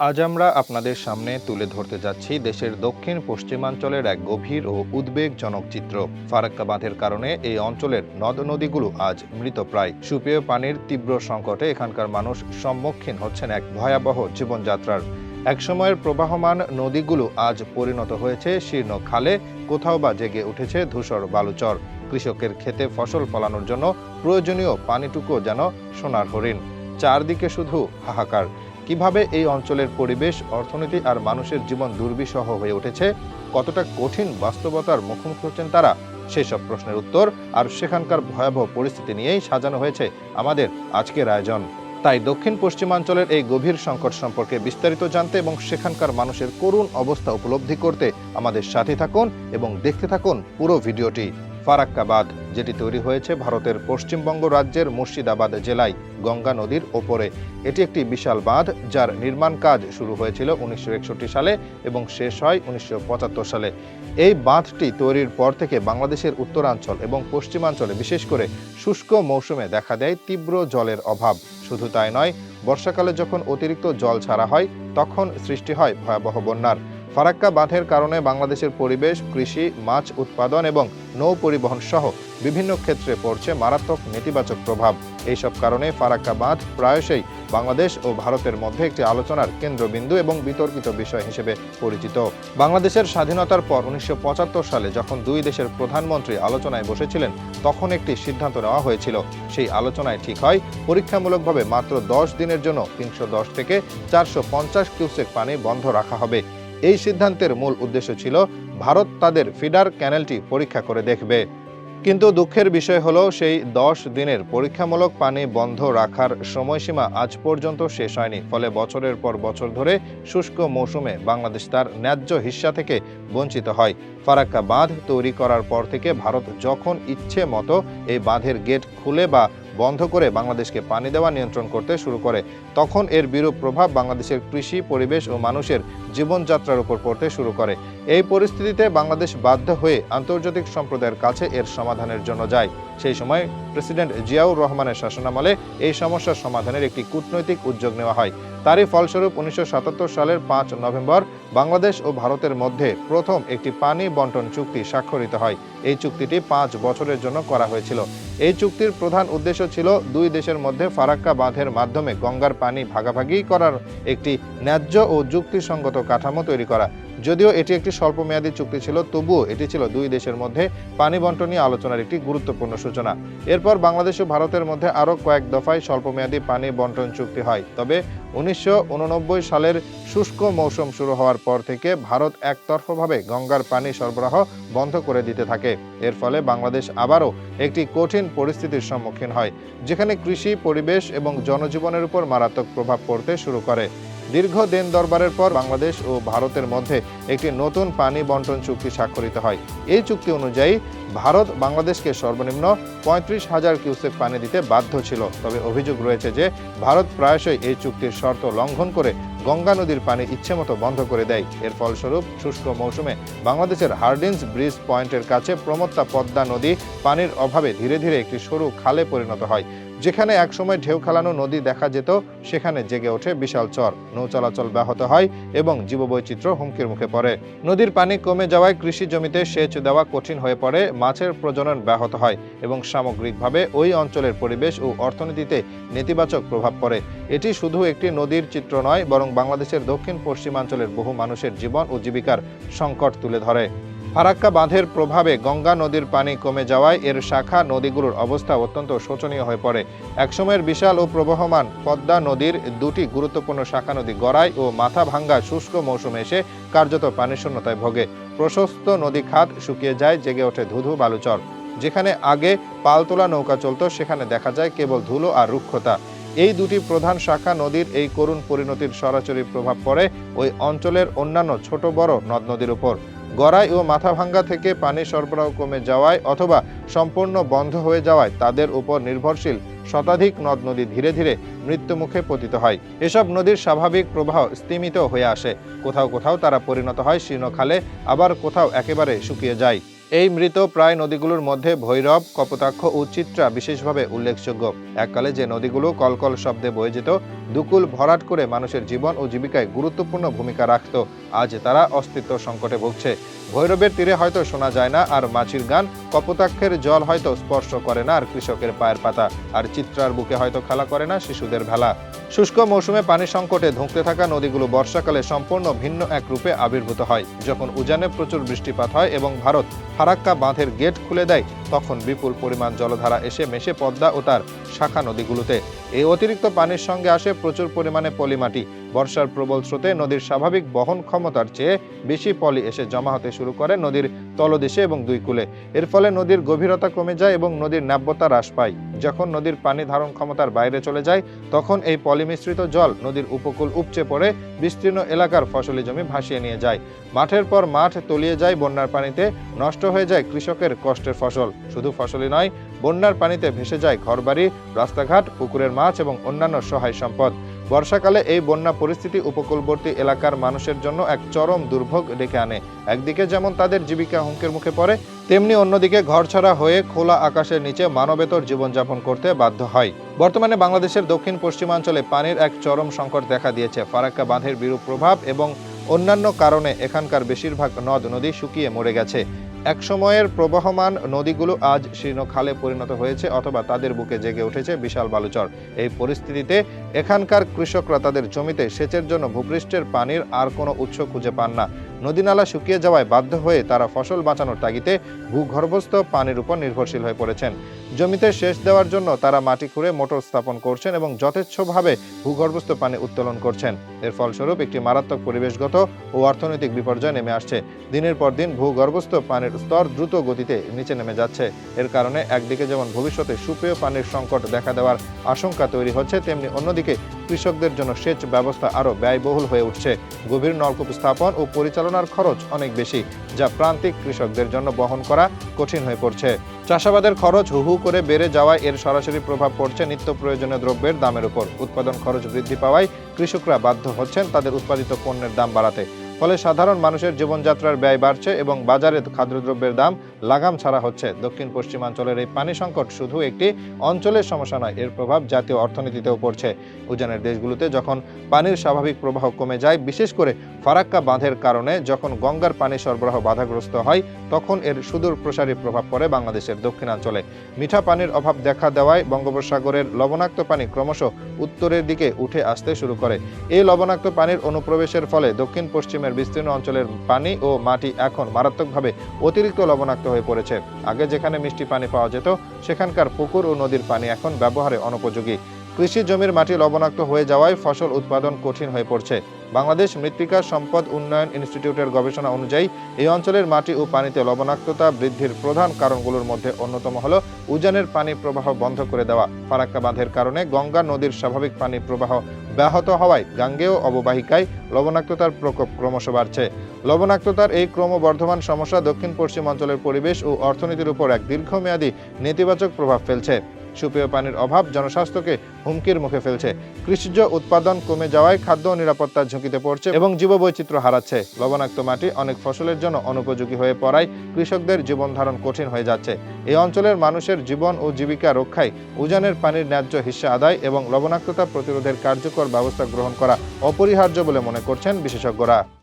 আজ আমরা আপনাদের সামনে তুলে ধরতে যাচ্ছি দেশের দক্ষিণ পশ্চিমাঞ্চলের এক গভীর ও উদ্বেগজনক চিত্র। ফারাক্কা বাঁধের কারণে এই অঞ্চলের নদ নদীগুলো আজ মৃতপ্রায় সুপেয় পানির তীব্র সংকটে এখানকার মানুষ সম্মুখীন হচ্ছেন এক ভয়াবহ জীবনযাত্রার। একসময়ের প্রবাহমান নদীগুলো আজ পরিণত হয়েছে শীর্ণ খালে, কোথাও বা জেগে উঠেছে ধূসর বালুচর। কৃষকের ক্ষেতে ফসল ফলানোর জন্য প্রয়োজনীয় পানিটুকু যেন সোনার হরিণ। চারদিকে শুধু হাহাকার। কীভাবে এই অঞ্চলের পরিবেশ, অর্থনীতি আর মানুষের জীবন দুর্বিষহ হয়ে উঠেছে, কতটা কঠিন বাস্তবতার মুখোমুখি হচ্ছেন তারা, সেসব প্রশ্নের উত্তর আর সেখানকার ভয়াবহ পরিস্থিতি নিয়েই সাজানো হয়েছে আমাদের আজকের আয়োজন। তাই দক্ষিণ পশ্চিমাঞ্চলের এই গভীর সংকট সম্পর্কে বিস্তারিত জানতে এবং সেখানকার মানুষের করুণ অবস্থা উপলব্ধি করতে আমাদের সাথে থাকুন এবং দেখতে থাকুন পুরো ভিডিওটি। ফারাক্কা বাঁধ যেটি তৈরি হয়েছে ভারতের পশ্চিমবঙ্গ রাজ্যের মুর্শিদাবাদ জেলায় গঙ্গা নদীর ওপরে। এটি একটি বিশাল বাঁধ, যার নির্মাণ কাজ শুরু হয়েছিল উনিশশো সালে এবং শেষ হয় উনিশশো পঁচাত্তর সালে। এই বাঁধটি তৈরির পর থেকে বাংলাদেশের উত্তরাঞ্চল এবং পশ্চিমাঞ্চলে বিশেষ করে শুষ্ক মৌসুমে দেখা দেয় তীব্র জলের অভাব। শুধু তাই নয়, বর্ষাকালে যখন অতিরিক্ত জল ছাড়া হয়, তখন সৃষ্টি হয় ভয়াবহ বন্যার। ফারাক্কা বাঁধের কারণে বাংলাদেশের পরিবেশ, কৃষি, মাছ উৎপাদন এবং নৌ পরিবহন সহ বিভিন্ন ক্ষেত্রে পড়ছে মারাত্মক নেতিবাচক প্রভাব। এইসব কারণে ফারাক্কা বাঁধ প্রায়শই বাংলাদেশ ও ভারতের মধ্যে একটি আলোচনার কেন্দ্রবিন্দু এবং বিতর্কিত বিষয় হিসেবে পরিচিত। বাংলাদেশের স্বাধীনতার পর উনিশশো পঁচাত্তর সালে যখন দুই দেশের প্রধানমন্ত্রী আলোচনায় বসেছিলেন, তখন একটি সিদ্ধান্ত নেওয়া হয়েছিল। সেই আলোচনায় ঠিক হয়, পরীক্ষামূলকভাবে মাত্র দশ দিনের জন্য তিনশো দশ থেকে চারশো পঞ্চাশ কিউসেক পানি বন্ধ রাখা হবে। এই সিদ্ধান্তের মূল উদ্দেশ্য ছিল ভারত তাদের ফিডার ক্যানেলটি পরীক্ষা করে দেখবে। কিন্তু দুঃখের বিষয় হলো সেই দশ দিনের পরীক্ষামূলক পানি বন্ধ রাখার সময়সীমা আজ পর্যন্ত শেষ হয়নি। ফলে বছরের পর বছর ধরে শুষ্ক মৌসুমে বাংলাদেশ তার ন্যায্য হিস্সা থেকে বঞ্চিত হয়। ফারাক্কা বাঁধ তৈরি করার পর থেকে ভারত যখন ইচ্ছে মতো এই বাঁধের গেট খুলে বা বন্ধ করে বাংলাদেশকে পানি দেওয়া নিয়ন্ত্রণ করতে শুরু করে, তখন এর বিরূপ প্রভাব বাংলাদেশের কৃষি, পরিবেশ ও মানুষের জীবনযাত্রার উপর পড়তে শুরু করে। এই পরিস্থিতিতে বাংলাদেশ বাধ্য হয়ে আন্তর্জাতিক সম্প্রদায়ের কাছে এর সমাধানের জন্য যায়। সেই সময় প্রেসিডেন্ট জিয়াউর রহমানের শাসনামলে এই সমস্যার সমাধানের একটি কূটনৈতিক উদ্যোগ নেওয়া হয়। তারই ফলস্বরূপ উনিশশো সাতাত্তর সালের পাঁচ নভেম্বর বাংলাদেশ ও ভারতের মধ্যে প্রথম একটি পানি বন্টন চুক্তি স্বাক্ষরিত হয়। এই চুক্তিটি পাঁচ বছরের জন্য করা হয়েছিল। এই চুক্তির প্রধান উদ্দেশ্য ছিল দুই দেশের মধ্যে ফারাক্কা বাঁধের মাধ্যমে গঙ্গার পানি ভাগাভাগি করার একটি ন্যায্য ও যুক্তিসঙ্গত কাঠামো তৈরি করা। যদিও এটি একটি স্বল্পমেয়াদী চুক্তি ছিল, তবুও এটি ছিল দুই দেশের মধ্যে পানি বন্টন নিয়ে আলোচনার একটি গুরুত্বপূর্ণ সূচনা। এরপর বাংলাদেশ ও ভারতের মধ্যে আরও কয়েক দফায় স্বল্পমেয়াদী পানি বন্টন চুক্তি হয়। তবে উনিশশো উননব্বই সালের শুষ্ক মৌসুম শুরু হওয়ার পর থেকে ভারত একতরফাভাবে গঙ্গার পানি সরবরাহ বন্ধ করে দিতে থাকে। এর ফলে বাংলাদেশ আবারও একটি কঠিন পরিস্থিতির সম্মুখীন হয়, যেখানে কৃষি, পরিবেশ এবং জনজীবনের উপর মারাত্মক প্রভাব পড়তে শুরু করে। দীর্ঘ দিন দরবারের পর বাংলাদেশ ও ভারতের মধ্যে একটি নতুন পানি বন্টন চুক্তি স্বাক্ষরিত হয়। এই চুক্তি অনুযায়ী ভারত বাংলাদেশকে সর্বনিম্ন পঁয়ত্রিশ হাজার কিউসেক পানি দিতে বাধ্য ছিল। তবে অভিযোগ রয়েছে যে, ভারত প্রায়শই এই চুক্তির শর্ত লঙ্ঘন করে গঙ্গা নদীর পানি ইচ্ছেমতো বন্ধ করে দেয়। এর ফলস্বরূপ শুষ্ক মৌসুমে বাংলাদেশের হার্ডিন্স ব্রিজ পয়েন্টের কাছে প্রমত্তা পদ্মা নদী পানির অভাবে ধীরে ধীরে একটি সরু খালে পরিণত হয়। যেখানে একসময় ঢেউ খেলানো নদী দেখা যেত, সেখানে জেগে ওঠে বিশাল চর। নৌ চলাচল ব্যাহত হয় এবং জীববৈচিত্র্য হুমকির মুখে পড়ে। নদীর পানি কমে যাওয়ায় কৃষি জমিতে সেচ দেওয়া কঠিন হয়ে পড়ে, মাছের প্রজনন ব্যাহত হয় এবং সামগ্রিকভাবে ওই অঞ্চলের পরিবেশ ও অর্থনীতিতে নেতিবাচক প্রভাব পড়ে। এটি শুধু একটি নদীর চিত্র নয়, বরং বাংলাদেশের দক্ষিণ পশ্চিমাঞ্চলের বহু মানুষের জীবন ও জীবিকার সংকট তুলে ধরে। ফারাক্কা বাঁধের প্রভাবে গঙ্গা নদীর পানি কমে যাওয়ায় এর শাখা নদীগুলোর অবস্থা অত্যন্ত শোচনীয় হয়ে পড়ে। একসময়ের বিশাল ও প্রবহমান পদ্মা নদীর দুটি গুরুত্বপূর্ণ শাখা নদী গড়াই ও মাথা ভাঙ্গা শুষ্ক মৌসুমে এসে কার্যত পানি শূন্যতায় ভোগে। প্রশস্ত নদী খাত শুকিয়ে যায়, জেগে ওঠে ধুধু বালুচর। যেখানে আগে পালতোলা নৌকা চলতো, সেখানে দেখা যায় কেবল ধুলো আর রুক্ষতা। এই দুটি প্রধান শাখা নদীর এই করুণ পরিণতির সরাসরি প্রভাব পড়ে ওই অঞ্চলের অন্যান্য ছোট বড় নদ নদীর উপর। গড়াই ও মাথাভাঙ্গা থেকে পানি সরবরাহ কমে যাওয়ায় অথবা সম্পূর্ণ বন্ধ হয়ে যাওয়ায় তাদের উপর নির্ভরশীল শতাধিক নদ নদী ধীরে ধীরে মৃত্যুমুখে পতিত হয়। এসব নদীর স্বাভাবিক প্রবাহ স্তিমিত হয়ে আসে। কোথাও কোথাও তারা পরিণত হয়, শীর্ণখালে আবার কোথাও একেবারে শুকিয়ে যায়। এই মৃত প্রায় নদীগুলোর মধ্যে ভৈরব, কপোতাক্ষ ও চিত্রা বিশেষভাবে উল্লেখযোগ্য। এককালে যে নদীগুলো কলকল শব্দে বয়ে যেত, দুকুল ভরাট করে মানুষের জীবন ও জীবিকায় গুরুত্বপূর্ণ ভূমিকা রাখত। আজ তারা অস্তিত্ব সংকটে ভুগছে। ভৈরবের তীরে হয়তো শোনা যায় না, আর মাছির গান কপোতাক্ষের জল হয়তো স্পর্শ করে না, আর কৃষকের পায়ের পাতা। আর চিত্রার বুকে হয়তো খেলা করে না, শিশুদের ভেলা। শুষ্ক মৌসুমে পানি সংকটে ধুঁকতে থাকা নদীগুলো বর্ষাকালে সম্পূর্ণ ভিন্ন এক রূপে আবির্ভূত হয়। যখন উজানে প্রচুর বৃষ্টিপাত হয় এবং ভারত ফারাক্কা বাঁধের গেট খুলে দেয়। তখন বিপুল পরিমাণ জলধারা এসে মেশে পদ্মা ও তার শাখা নদীগুলোতে। এই অতিরিক্ত পানির সঙ্গে আসে প্রচুর পরিমাণে পলিমাটি। বর্ষার প্রবল স্রোতে নদীর স্বাভাবিক বহন ক্ষমতার চেয়ে বেশি পলি এসে জমা হতে শুরু করে নদীর তলদেশে এবং দুই কূলে। এর ফলে নদীর গভীরতা কমে যায় এবং নদীর নাব্যতা হ্রাস পায়। যখন নদীর পানি ধারণ ক্ষমতার বাইরে চলে যায়, তখন এই পলিমিশ্রিত জল নদীর উপকূল উপচে পড়ে বিস্তীর্ণ এলাকার ফসলি জমি ভাসিয়ে নিয়ে যায়। মাঠের পর মাঠ তলিয়ে যায় বন্যার পানিতে, নষ্ট হয়ে যায় কৃষকের কষ্টের ফসল। শুধু ফসলই নয়, বন্যার পানিতে ভেসে যায় ঘরবাড়ি, রাস্তাঘাট, পুকুরের মাছ এবং অন্যান্য সহায় সম্পদ। বর্ষাকালে এই বন্যা পরিস্থিতি উপকূলবর্তী এলাকার মানুষের জন্য এক চরম দুর্ভোগ ডেকে আনে। একদিকে যেমন তাদের জীবিকা হুমকির মুখে পড়ে, তেমনি অন্যদিকে ঘরছাড়া হয়ে খোলা আকাশের নিচে মানবেতর জীবনযাপন করতে বাধ্য হয়। বর্তমানে বাংলাদেশের দক্ষিণ পশ্চিমাঞ্চলে পানির এক চরম সংকট দেখা দিয়েছে। ফারাক্কা বাঁধের বিরূপ প্রভাব এবং অন্যান্য কারণে এখানকার বেশিরভাগ নদ নদী শুকিয়ে মরে গেছে। এক সময়ের প্রবহমান নদীগুলো আজ শীর্ণ খালে পরিণত হয়েছে অথবা তাদের বুকে জেগে উঠেছে বিশাল বালুচর। এই পরিস্থিতিতে এখানকার কৃষকরা তাদের জমিতে সেচের জন্য ভূপৃষ্ঠের পানির আর কোনো উৎস খুঁজে পান না। নদীনালা শুকিয়ে যাওয়ায় বাধ্য হয়ে তারা ফসল বাঁচানোর তাগিতে ভূগর্ভস্থ পানির উপর নির্ভরশীল হয়ে পড়েছেন। জমিতে সেচ দেওয়ার জন্য তারা মাটি খুঁড়ে মোটর স্থাপন করছেন এবং যথেচ্ছভাবে ভূগর্ভস্থ পানি উত্তোলন করছেন। এর ফলস্বরূপ একটি মারাত্মক পরিবেশগত ও অর্থনৈতিক বিপর্যয় নেমে আসছে। দিনের পর দিন ভূগর্ভস্থ পানির স্তর দ্রুত গতিতে নিচে নেমে যাচ্ছে। এর কারণে একদিকে যেমন ভবিষ্যতে সুপেয় পানির সংকট দেখা দেওয়ার আশঙ্কা তৈরি হচ্ছে, তেমনি অন্যদিকে কৃষকদের জন্য সেচ ব্যবস্থা আরও ব্যয়বহুল হয়ে উঠছে। গভীর নলকূপ স্থাপন ও পরিচালনার খরচ অনেক বেশি, যা প্রান্তিক কৃষকদের জন্য বহন করা কঠিন হয়ে পড়ছে। চাষাবাদের খরচ হু হু করে বেড়ে যাওয়ায় এর সরাসরি প্রভাব পড়ছে নিত্য প্রয়োজনীয় দ্রব্যের দামের উপর। উৎপাদন খরচ বৃদ্ধি পাওয়ায় কৃষকরা বাধ্য হচ্ছেন তাদের উৎপাদিত পণ্যের দাম বাড়াতে। ফলে সাধারণ মানুষের জীবনযাত্রার ব্যয় বাড়ছে এবং বাজারে খাদ্যদ্রব্যের দাম লাগাম ছাড়া হচ্ছে। দক্ষিণ পশ্চিমাঞ্চলের এই পানি সংকট শুধু একটি অঞ্চলের সমস্যা নয়, এর প্রভাব জাতীয় অর্থনীতিতেও পড়ছে। উজানের দেশগুলোতে যখন পানির স্বাভাবিক প্রবাহ কমে যায়, বিশেষ করে ফারাক্কা বাঁধের কারণে যখন গঙ্গার পানি সরবরাহ বাধাগ্রস্ত হয়, তখন এর সুদূর প্রসারী প্রভাব পড়ে বাংলাদেশের দক্ষিণাঞ্চলে। মিঠা পানির অভাব দেখা দেওয়ায় বঙ্গোপসাগরের লবণাক্ত পানি ক্রমশ উত্তরের দিকে উঠে আসতে শুরু করে। এই লবণাক্ত পানির অনুপ্রবেশের ফলে দক্ষিণ পশ্চিমের বিস্তীর্ণ অঞ্চলের পানি ও মাটি এখন মারাত্মকভাবে অতিরিক্ত লবণাক্ত হয়ে পড়েছে। আগে যেখানে মিষ্টি পানি পাওয়া যেত, সেখানকার পুকুর ও নদীর পানি এখন ব্যবহারে অনুপযোগী। কৃষি জমির মাটি লবণাক্ত হয়ে যাওয়ায় ফসল উৎপাদন কঠিন হয়ে পড়ছে। বাংলাদেশ মৃত্তিকা সম্পদ উন্নয়ন ইনস্টিটিউটের গবেষণা অনুযায়ী, এই অঞ্চলের মাটি ও পানিতে লবণাক্ততা বৃদ্ধির প্রধান কারণগুলোর মধ্যে অন্যতম হল উজানের পানি প্রবাহ বন্ধ করে দেওয়া। ফারাক্কা বাঁধের কারণে গঙ্গা নদীর স্বাভাবিক পানি প্রবাহ ব্যাহত হওয়ায় গাঙ্গেয় অববাহিকায় লবণাক্ততার প্রকোপ ক্রমশ বাড়ছে। লবণাক্ততার এই ক্রমবর্ধমান সমস্যা দক্ষিণ পশ্চিম অঞ্চলের পরিবেশ ও অর্থনীতির উপর এক দীর্ঘমেয়াদী নেতিবাচক প্রভাব ফেলছে। সুপেয় পানির অভাব জনস্বাস্থ্যকে হুমকির মুখে ফেলছে। কৃষিজ উৎপাদন কমে যাওয়ায় খাদ্য নিরাপত্তার ঝুঁকিতে পড়ছে এবং জীববৈচিত্র্য হারাচ্ছে। লবণাক্ত মাটি অনেক ফসলের জন্য অনুপযোগী হয়ে পড়ায় কৃষকদের জীবন ধারণ কঠিন হয়ে যাচ্ছে। এই অঞ্চলের মানুষের জীবন ও জীবিকা রক্ষায় উজানের পানির ন্যায্য হিস্সা আদায় এবং লবণাক্ততা প্রতিরোধের কার্যকর ব্যবস্থা গ্রহণ করা অপরিহার্য বলে মনে করছেন বিশেষজ্ঞরা।